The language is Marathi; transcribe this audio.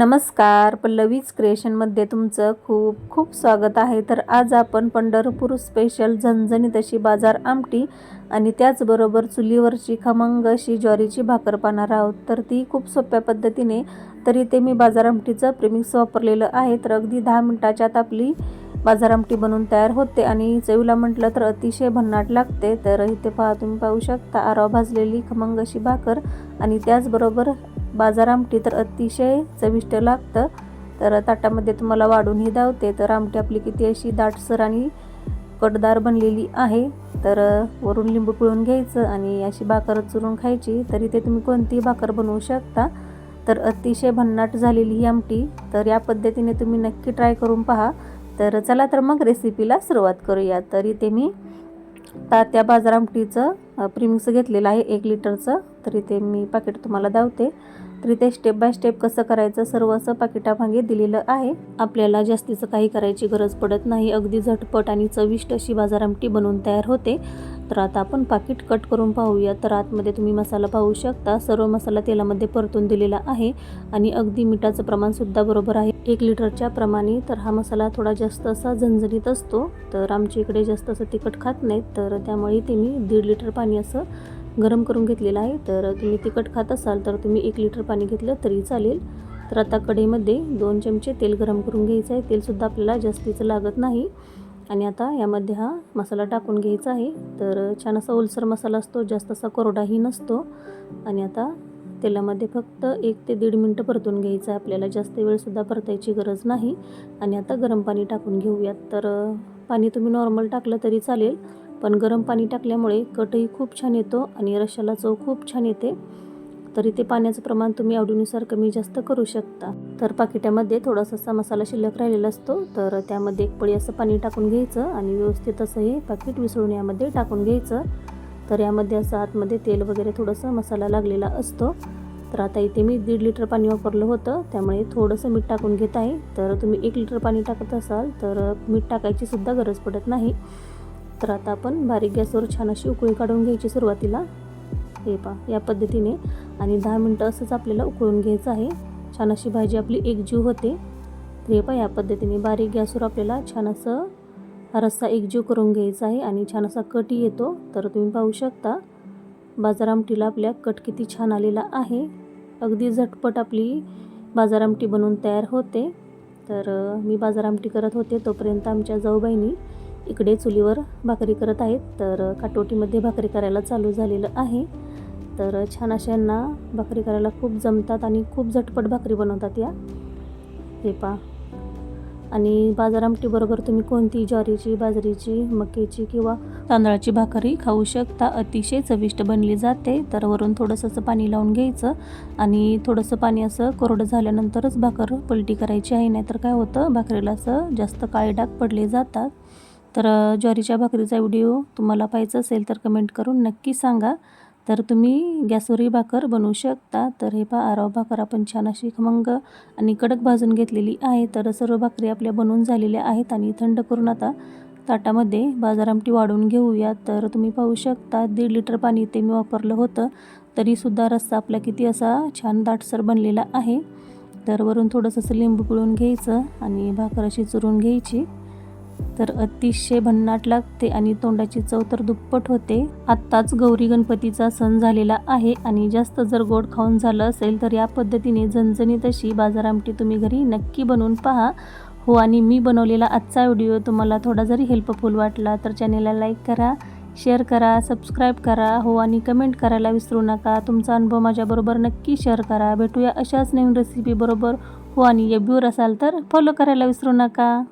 नमस्कार पल्लवीज क्रिएशनमध्ये तुमचं खूप खूप स्वागत आहे. तर आज आपण पंढरपूर स्पेशल झणझणीत अशी बाजार आमटी आणि त्याचबरोबर चुलीवरची खमंग अशी ज्वारीची भाकर पाहणार आहोत. तर ती खूप सोप्या पद्धतीने तरी ते मी बाजार आमटीचं प्रेमिक्स वापरलेलं आहे. तर अगदी दहा मिनटाच्यात आपली बाजार आमटी बनवून तयार होते आणि चवीला म्हटलं तर अतिशय भन्नाट लागते. तर इथे पहा तुम्ही पाहू शकता आराव भाजलेली खमंग अशी भाकर आणि त्याचबरोबर बाजार आमटी तर अतिशय चविष्ट लागतं. तर ताटामध्ये तुम्हाला वाढूनही धावते. तर आमटी आपली किती अशी दाटसर आणि कडदार बनलेली आहे. तर वरून लिंबू पिळून घ्यायचं आणि अशी भाकर चुरून खायची. तरी ते तुम्ही कोणतीही भाकर बनवू शकता. तर अतिशय भन्नाट झालेली ही आमटी. तर या पद्धतीने तुम्ही नक्की ट्राय करून पहा. तर चला तर मग रेसिपीला सुरुवात करूया. तर इथे मी तात्या बाजार आमटीचं प्रिमिक्स घेतलेलं आहे एक लिटरचं. तर इथे मी पाकिट तुम्हाला धावते. तर इथे स्टेप बाय स्टेप कसं करायचं सर्व असं पाकिटामागे दिलेलं आहे. आपल्याला जास्तीचं काही करायची गरज पडत नाही. अगदी झटपट आणि चविष्ट अशी बाजार आमटी बनवून तयार होते. तर आता आपण पाकिट कट करून पाहूया. तर आतमध्ये तुम्ही मसाला पाहू शकता. सर्व मसाला तेलामध्ये परतून दिलेला आहे आणि अगदी मिठाचं प्रमाणसुद्धा बरोबर आहे. एक लिटरच्या प्रमाणे. तर हा मसाला थोडा जास्त असा झणझणीत असतो. तर आमच्या इकडे जास्त असं तिखट खात नाहीत. तर त्यामुळे ते मी दीड लिटर पाणी असं गरम करून घेतलेला आहे. तर तुम्ही तिखट खात असाल तर तुम्ही एक लिटर पाणी घेतलं तरी चालेल. तर आता कढईमध्ये दोन चमचे तेल गरम करून घ्यायचं आहे. तेलसुद्धा आपल्याला जास्तीचं लागत नाही. आणि आता यामध्ये हा मसाला टाकून घ्यायचा आहे. तर छान असा ओलसर मसाला असतो. जास्त असा कोरडाही नसतो. आणि आता तेलामध्ये फक्त एक ते दीड मिनटं परतून घ्यायचं आहे. आपल्याला जास्त वेळसुद्धा परतायची गरज नाही. आणि आता गरम पाणी टाकून घेऊयात. तर पाणी तुम्ही नॉर्मल टाकलं तरी चालेल. पण गरम पाणी टाकल्यामुळे कटही खूप छान येतो आणि रशाला चव खूप छान येते. तरी ते पाण्याचं प्रमाण तुम्ही आवडीनुसार कमी जास्त करू शकता. तर पाकिटामध्ये थोडासा मसाला शिल्लक राहिलेला असतो. तर त्यामध्ये एक पळी असं पाणी टाकून घ्यायचं आणि व्यवस्थित असं हे पाकिट विसळून यामध्ये टाकून घ्यायचं. तर यामध्ये असं आतमध्ये तेल वगैरे थोडंसं मसाला लागलेला असतो. तर आता इथे मी दीड लिटर पाणी वापरलं होतं. त्यामुळे थोडंसं मीठ टाकून घेत आहे. तर तुम्ही एक लिटर पाणी टाकत असाल तर मीठ टाकायची सुद्धा गरज पडत नाही. तर आता आपण बारीक गॅसवर छान अशी उकळी काढून घ्यायची सुरुवातीला. हे पा या पद्धतीने. आणि दहा मिनटं असंच आपल्याला उकळून घ्यायचं आहे. छान अशी भाजी आपली एकजीव होते. तर हे पा या पद्धतीने बारीक गॅसवर आपल्याला छान असं हा रस्सा एकजीव करून घ्यायचा आहे आणि छान असा कट येतो. तर तुम्ही पाहू शकता बाजार आमटीला आपल्या कट किती छान आलेला आहे. अगदी झटपट आपली बाजार आमटी बनवून तयार होते. तर मी बाजार आमटी करत होते तोपर्यंत आमच्या जाऊबाईंनी इकडे चुलीवर भाकरी करत आहेत. तर काटोटीमध्ये भाकरी करायला चालू झालेलं आहे. तर छान अशा यांना भाकरी करायला खूप जमतात आणि खूप झटपट भाकरी बनवतात या. हे पा आणि बाजार आमटीबरोबर तुम्ही कोणती ज्वारीची बाजरीची मक्याची किंवा तांदळाची भाकरी खाऊ शकता. अतिशय चविष्ट बनली जाते. तर वरून थोडंसं असं पाणी लावून घ्यायचं आणि थोडंसं पाणी असं कोरडं झाल्यानंतरच भाकर पलटी करायची आहे. नाहीतर काय होतं? भाकरीला असं जास्त काळे डाग पडले जातात. तर ज्वारीच्या भाकरीचा व्हिडिओ तुम्हाला पाहायचा असेल तर कमेंट करून नक्की सांगा. तर तुम्ही गॅसवरही भाकर बनवू शकता. तर हे पहा आराव भाकर आपण छान अशी खमंग आणि कडक भाजून घेतलेली आहे. तर सर्व भाकरी आपल्या बनवून झालेल्या आहेत आणि थंड करून आता ताटामध्ये बाजार आमटी वाढून घेऊया. तर तुम्ही पाहू शकता दीड लिटर पाणी ते मी वापरलं होतं. तरीसुद्धा रस्सा आपला किती असा छान दाटसर बनलेला आहे. तर वरून थोडंसं असं लिंबू पिळून घ्यायचं आणि भाकर अशी चुरून घ्यायची. तर अतिशय भन्नाट लागते आणि तोंडाची चव तर दुप्पट होते. आत्ताच गौरी गणपतीचा सण झालेला आहे आणि जास्त जर गोड खाऊन झालं असेल तर या पद्धतीने झणझणीत अशी बाजार आमटी तुम्ही घरी नक्की बनवून पहा. हो आणि मी बनवलेला आजचा व्हिडिओ तुम्हाला थोडा जरी हेल्पफुल वाटला तर चॅनेलला लाईक करा शेअर करा सबस्क्राईब करा. हो आणि कमेंट करायला विसरू नका. तुमचा अनुभव माझ्याबरोबर नक्की शेअर करा. भेटूया अशाच नवीन रेसिपीबरोबर हो आणि एब्यूर असाल तर फॉलो करायला विसरू नका.